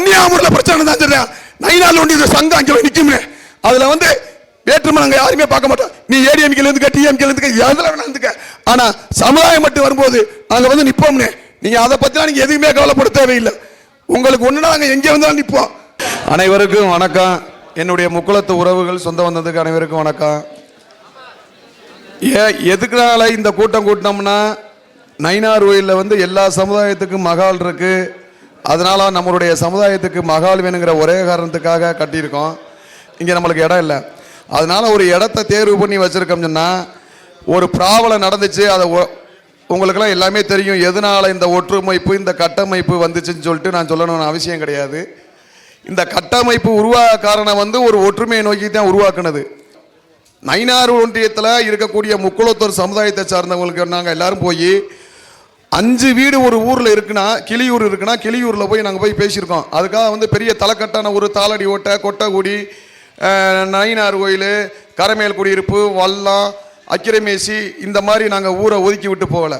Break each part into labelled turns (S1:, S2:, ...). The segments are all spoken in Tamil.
S1: கன்னியாகுமரியில் பிரச்சனை தான் சொல்றேன் நைனால ஒண்டி சங்கம் அங்கே போய் நிக்குமே வந்து வேற்றுமை நாங்கள் யாருமே பார்க்க மாட்டோம். நீ ஏடிஎம்கேல இருந்துக்க எதில் இருந்துக்க எதுல ஆனால் சமுதாயம் மட்டும் வரும்போது நாங்கள் வந்து நிற்போம்னே நீங்கள் அதை பற்றிலாம் நீங்கள் எதுவுமே கவலைப்பட தேவையில்லை. உங்களுக்கு ஒன்றுனா நாங்கள் எங்கே வந்தாலும் நிற்போம்
S2: அனைவருக்கும் வணக்கம். என்னுடைய முக்குளத்து உறவுகள் சொந்த வந்ததுக்கு அனைவருக்கும் வணக்கம். ஏ எதுக்குனால இந்த கூட்டம் கூட்டினோம்னா நைனார் கோயிலில் வந்து எல்லா சமுதாயத்துக்கும் மகால் இருக்குது அதனால நம்மளுடைய சமுதாயத்துக்கு மகால் வேணுங்கிற ஒரே காரணத்துக்காக கட்டியிருக்கோம். இங்கே நம்மளுக்கு இடம் இல்லை. அதனால ஒரு இடத்த தேர்வு பண்ணி வச்சிருக்கோம் சொன்னால் ஒரு ப்ராப்ளம் நடந்துச்சு அதை ஒ- உங்களுக்கெல்லாம் எல்லாமே தெரியும். எதனால இந்த ஒற்றுமைப்பு இந்த கட்டமைப்பு வந்துச்சுன்னு சொல்லிட்டு நான் சொல்லணும்னு அவசியம் கிடையாது. இந்த கட்டமைப்பு உருவாக காரணம் வந்து ஒரு ஒற்றுமையை நோக்கி தான் உருவாக்குனது. நைனார் ஒன்றியத்தில் இருக்கக்கூடிய முக்குளத்தூர் சமுதாயத்தை சார்ந்தவங்களுக்கு நாங்கள் எல்லாரும் போய் அஞ்சு வீடு ஒரு ஊரில் இருக்குன்னா கிளியூர் இருக்குன்னா கிளியூரில் போய் நாங்கள் போய் பேசியிருக்கோம். அதுக்காக வந்து பெரிய தலைக்கட்டான ஒரு தாளடி ஓட்டை கொட்டகுடி நயினார் கோயில் கரமேல் குடியிருப்பு வல்லம் அக்கிரமேசி இந்த மாதிரி நாங்கள் ஊரை ஒதுக்கி விட்டு போகலை.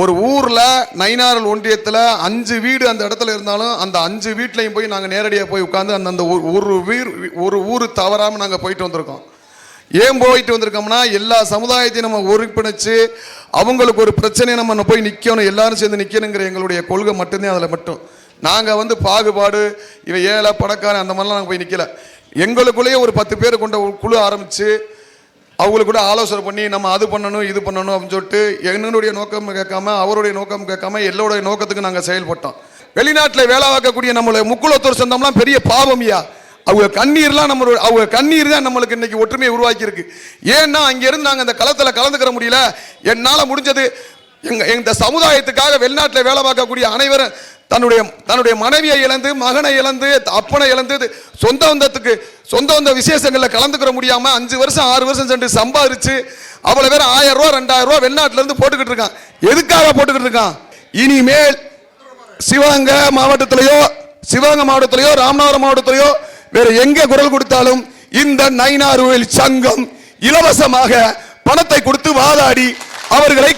S2: ஒரு ஊரில் நயினார் ஒன்றியத்தில் அஞ்சு வீடு அந்த இடத்துல இருந்தாலும் அந்த அஞ்சு வீட்லையும் போய் நாங்கள் நேரடியாக போய் உட்காந்து அந்தந்த ஒரு வீர் ஒரு ஊர் தவறாமல் நாங்கள் போயிட்டு வந்திருக்கோம். ஏன் போயிட்டு வந்திருக்கோம்னா எல்லா சமுதாயத்தையும் நம்ம ஒருங்கிணைச்சு அவங்களுக்கு ஒரு பிரச்சனையை நம்ம போய் நிற்கணும் எல்லாரும் சேர்ந்து நிற்கணுங்கிற எங்களுடைய கொள்கை மட்டும்தான் அதில் மட்டும். நாங்கள் வந்து பாகுபாடு இவன் ஏழை பணக்காரன் அந்த மாதிரிலாம் நாங்கள் போய் நிற்கல எங்களுக்குள்ளேயே ஒரு பத்து பேர் கொண்ட ஒரு குழு ஆரம்பித்து அவங்களுக்கு கூட ஆலோசனை பண்ணி நம்ம அது பண்ணணும் இது பண்ணணும் அப்படின்னு சொல்லிட்டு என்னுடைய நோக்கம் கேட்காம அவருடைய நோக்கம் கேட்காம எல்லோருடைய நோக்கத்துக்கு நாங்கள் செயல்பட்டோம். வெளிநாட்டில் வேலை பார்க்கக்கூடிய நம்மளுடைய முக்குளத்தூர் சொந்தம்லாம் பெரிய பாவம்யா அவங்க கண்ணீர்லாம் நம்ம அவங்க கண்ணீர் தான் நம்மளுக்கு இன்னைக்கு ஒற்றுமையை உருவாக்கி இருக்கு ஏன்னா அங்கிருந்து நாங்கள் அந்த களத்தில் கலந்துக்கிற முடியல. என்னால் முடிஞ்சது எங்கள் இந்த சமுதாயத்துக்காக வெளிநாட்டில் வேலை பார்க்கக்கூடிய அனைவரும் தன்னுடைய தன்னுடைய மனைவியை இழந்து மகனை இழந்து அப்பனை இழந்து சொந்த வந்தத்துக்கு சொந்த வந்த விசேஷங்களில் கலந்துக்கிற முடியாமல் அஞ்சு வருஷம் ஆறு வருஷம் சென்று சம்பாதிச்சு அவ்வளோ பேர் ஆயிரம் ரூபா ரெண்டாயிரம் ரூபா வெளிநாட்டிலருந்து போட்டுக்கிட்டு இருக்கான். எதுக்காக போட்டுக்கிட்டு இருக்கான்? இனிமேல் சிவகங்கை மாவட்டத்திலேயோ சிவகங்கை மாவட்டத்திலேயோ ராமநாதபுரம் மாவட்டத்திலேயோ வேற எங்க குரல் கொடுத்தாலும் இந்த நைனாறுவில் சங்கம் இலவசமாக பணத்தை கொடுத்து வாதாடி அவர்களை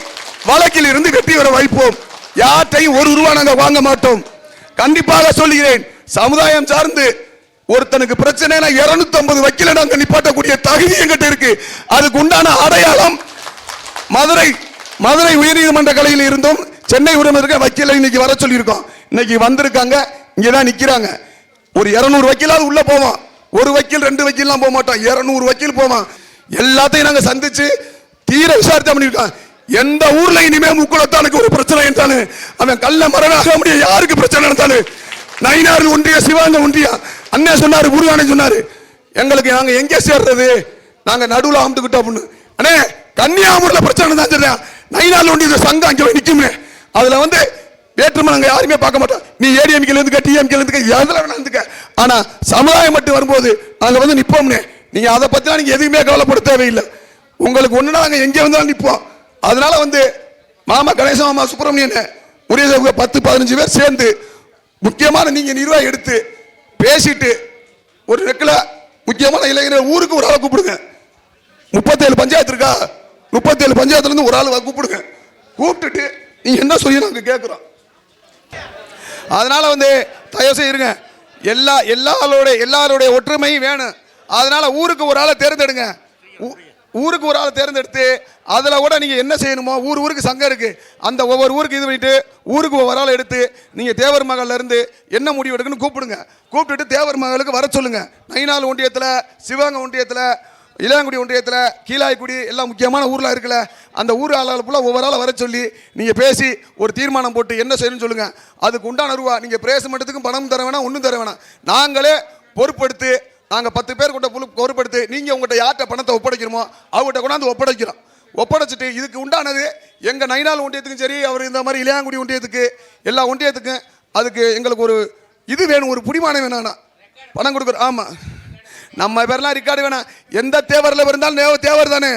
S2: வழக்கில் இருந்து வெற்றி வர வைப்போம். யார்ட்டையும் ஒரு ரூபா நாங்க வாங்க மாட்டோம். கண்டிப்பாக சொல்லுகிறேன் சமுதாயம் சார்ந்து ஒருத்தனுக்கு பிரச்சனைனா 250 வக்கீல நாங்க நிப்பாட்டக்கூடிய தகுதி எங்கிட்ட இருக்கு. அதுக்கு உண்டான அடையாளம் மதுரை மதுரை உயர்நீதிமன்ற கலையில் இருந்தும் சென்னை உரிமை இருக்க வக்கீலை இன்னைக்கு வர சொல்லியிருக்கோம். இன்னைக்கு வந்திருக்காங்க இங்க தான் நிக்கிறாங்க. ஒரு 200 வக்கீலாவது உள்ள போவான். ஒரு வக்கீல் ரெண்டு வக்கீல்லாம் போக மாட்டான். இரநூறு வக்கீல் போவான். எல்லாத்தையும் நாங்க சந்திச்சு தீர விசாரித்தா பண்ணிருக்கோம் எந்த ஊர்ல இனிமே முக்குளத்தானுக்கு ஒரு பிரச்சனை இருந்தாலும் அவன் கல்ல மரணாக முடியும் யாருக்கு பிரச்சனை இருந்தாலும் நயினாறு ஒன்றிய சிவாங்க ஒன்றியா. அண்ணன் சொன்னாரு முருகானே சொன்னாரு. எங்களுக்கு நாங்க எங்க சேர்றது? நாங்க நடுவில் அமுத்துக்கிட்டோம் அப்படின்னு. அண்ணே கன்னியாகுமரியில் பிரச்சனை தான் சொல்றேன் நைனால ஒன்றிய சங்கம் அங்கே நிற்குமே நிக்குமே. அதுல வந்து வேற்றுமை நாங்கள் யாருமே பார்க்க மாட்டோம். நீ ஏடிஎம்கேல இருந்துக்க டிஎம்கேல இருந்துக்க எதுல வேணா இருந்துக்க சமுதாயம் மட்டும் வரும்போது நாங்கள் வந்து நிற்போம்னே நீங்கள் அதை பற்றிலாம் நீங்கள் எதுவுமே கவலைப்பட தேவையில்லை. உங்களுக்கு ஒன்றுனா நாங்கள் எங்கே வந்தாலும் நிற்போம் அதனால வந்து மாமா கணேச மாமா சுப்பிரமணியன் உரிய பத்து பதினஞ்சு பேர் சேர்ந்து முக்கியமான நீங்கள் நிர்வாகம் எடுத்து பேசிட்டு ஒரு நெக்கில் முக்கியமான இளைஞர்கள் ஊருக்கு ஒரு ஆளை கூப்பிடுங்க. முப்பத்தேழு பஞ்சாயத்து இருக்கா? முப்பத்தேழு பஞ்சாயத்துலேருந்து ஒரு ஆள் கூப்பிடுங்க. கூப்பிட்டுட்டு நீங்கள் என்ன சொல்லி நாங்கள் கேட்குறோம் அதனால் வந்து தயவு செய்து இருங்க. எல்லா எல்லாரோட எல்லாருடைய ஒற்றுமையும் வேணும். அதனால் ஊருக்கு ஒரு ஆளை தேர்ந்தெடுங்க. ஊருக்கு ஒரு ஆளை தேர்ந்தெடுத்து அதில் கூட நீங்கள் என்ன செய்யணுமோ ஊர் ஊருக்கு சங்கம் இருக்குது அந்த ஒவ்வொரு ஊருக்கு இது பண்ணிட்டு ஊருக்கு ஒவ்வொரு ஆளை எடுத்து நீங்கள் தேவர் மகள்லேருந்து என்ன முடிவு எடுக்குன்னு கூப்பிடுங்க. கூப்பிட்டுட்டு தேவர் மகளுக்கு வர சொல்லுங்கள் நைனால் ஒன்றியத்தில் சிவகங்கை ஒன்றியத்தில் இளையாங்குடி ஒன்றியத்தில் கீழாய்க்குடி எல்லாம் முக்கியமான ஊரில் இருக்குல்ல அந்த ஊர் ஆளால் ஃபுல்லாக ஒவ்வொரு ஆளாக வர சொல்லி நீங்கள் பேசி ஒரு தீர்மானம் போட்டு என்ன செய்யணும்னு சொல்லுங்கள் அதுக்கு உண்டான ரூபா நீங்கள் பிரேச மட்டத்துக்கும் பணம் தர வேணாம் ஒன்றும் தர வேணாம். நாங்களே பொறுப்படுத்து நாங்கள் பத்து பேர் கொண்ட புழு பொறுப்படுத்து நீங்கள் உங்கள்கிட்ட யார்கிட்ட பணத்தை ஒப்படைக்கிறோமோ அவங்ககிட்ட கொண்டாந்து ஒப்படைக்கிறோம். ஒப்படைச்சிட்டு இதுக்கு உண்டானது எங்கள் நைனால் ஒன்றியத்துக்கும் சரி அவர் இந்த மாதிரி இளையாங்குடி ஒன்றியத்துக்கு எல்லா ஒன்றியத்துக்கும் அதுக்கு எங்களுக்கு ஒரு இது வேணும் ஒரு புடிமானம் வேணாண்ணா பணம் கொடுக்குறோம் ஆமாம் நம்ம பேர்லாம் ரெக்கார்டு வேணாம். எந்த தேவரில் இருந்தாலும் தேவர் தானே.